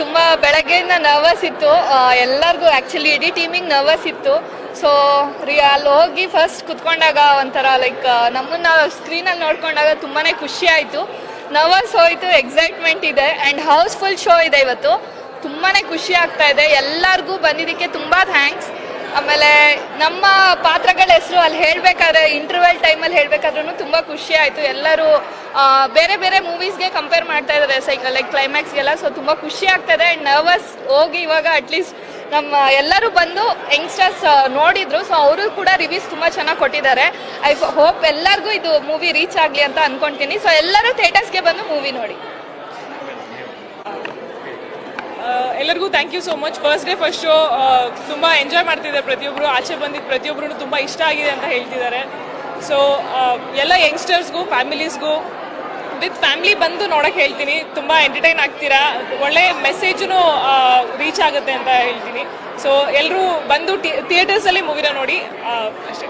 ತುಂಬ ಬೆಳಗ್ಗೆಯಿಂದ ನರ್ವಸ್ ಇತ್ತು. ಎಲ್ಲರಿಗೂ ಆ್ಯಕ್ಚುಲಿ ಇಡೀ ಟೀಮಿಗೆ ನರ್ವಸ್ ಇತ್ತು. ಸೊ ರೀ ಅಲ್ಲಿ ಹೋಗಿ ಫಸ್ಟ್ ಕುತ್ಕೊಂಡಾಗ ಒಂಥರ ಲೈಕ್ ನಮ್ಮನ್ನ ಸ್ಕ್ರೀನಲ್ಲಿ ನೋಡ್ಕೊಂಡಾಗ ತುಂಬಾ ಖುಷಿ ಆಯಿತು. ನರ್ವಸ್ ಹೋಯಿತು ಎಕ್ಸೈಟ್ಮೆಂಟ್ ಇದೆ ಆ್ಯಂಡ್ ಹೌಸ್ಫುಲ್ ಶೋ ಇದೆ ಇವತ್ತು. ತುಂಬಾ ಖುಷಿ ಆಗ್ತಾ ಇದೆ. ಎಲ್ಲರಿಗೂ ಬಂದಿದ್ದಕ್ಕೆ ತುಂಬ ಥ್ಯಾಂಕ್ಸ್ ಆಮೇಲೆ ನಮ್ಮ ಪಾತ್ರಗಳ ಹೆಸರು ಅಲ್ಲಿ ಹೇಳಬೇಕಾದ್ರೆ ಇಂಟರ್ವೆಲ್ ಟೈಮಲ್ಲಿ ಹೇಳಬೇಕಾದ್ರೂ ತುಂಬ ಖುಷಿ ಆಯಿತು. ಎಲ್ಲರೂ ಬೇರೆ ಬೇರೆ ಮೂವೀಸ್ಗೆ ಕಂಪೇರ್ ಮಾಡ್ತಾ ಇದ್ದಾರೆ ಸೈಕ್ ಲೈಕ್ ಕ್ಲೈಮ್ಯಾಕ್ಸ್ಗೆಲ್ಲ ಸೊ ತುಂಬ ಖುಷಿ ಆಗ್ತದೆ ಆ್ಯಂಡ್ ನರ್ವಸ್ ಹೋಗಿ ಇವಾಗ ಅಟ್ಲೀಸ್ಟ್ ನಮ್ಮ ಎಲ್ಲರೂ ಬಂದು ಯಂಗ್ಸ್ಟರ್ಸ್ ನೋಡಿದ್ರು. ಸೊ ಅವರು ಕೂಡ ರಿವ್ಯೂಸ್ ತುಂಬ ಚೆನ್ನಾಗಿ ಕೊಟ್ಟಿದ್ದಾರೆ. ಐ ಹೋಪ್ ಎಲ್ಲರಿಗೂ ಇದು ಮೂವಿ ರೀಚ್ ಆಗಲಿ ಅಂತ ಅಂದ್ಕೊಳ್ತೀನಿ ಸೊ ಎಲ್ಲರೂ ಥಿಯೇಟರ್ಸ್ಗೆ ಬಂದು ಮೂವಿ ನೋಡಿ. ಎಲ್ಲರಿಗೂ thank you so much first day first show ತುಂಬ ಎಂಜಾಯ್ ಮಾಡ್ತಿದ್ದಾರೆ ಪ್ರತಿಯೊಬ್ಬರು ಆಚೆ ಬಂದಿದ್ದು ಪ್ರತಿಯೊಬ್ಬರು ತುಂಬ ಇಷ್ಟ ಆಗಿದೆ ಅಂತ ಹೇಳ್ತಿದ್ದಾರೆ. ಸೊ ಎಲ್ಲ ಯಂಗ್ಸ್ಟರ್ಸ್ಗೂ ಫ್ಯಾಮಿಲೀಸ್ಗೂ ವಿತ್ ಫ್ಯಾಮಿಲಿ ಬಂದು ನೋಡಕ್ಕೆ ಹೇಳ್ತೀನಿ. ತುಂಬ ಎಂಟರ್ಟೈನ್ ಆಗ್ತೀರಾ? ಒಳ್ಳೆ ಮೆಸೇಜ್ನು ರೀಚ್ ಆಗುತ್ತೆ ಅಂತ ಹೇಳ್ತೀನಿ. ಸೊ ಎಲ್ಲರೂ ಬಂದು ಥಿಯೇಟರ್ಸಲ್ಲಿ ಮೂವಿನ ನೋಡಿ. ಅಷ್ಟೇ.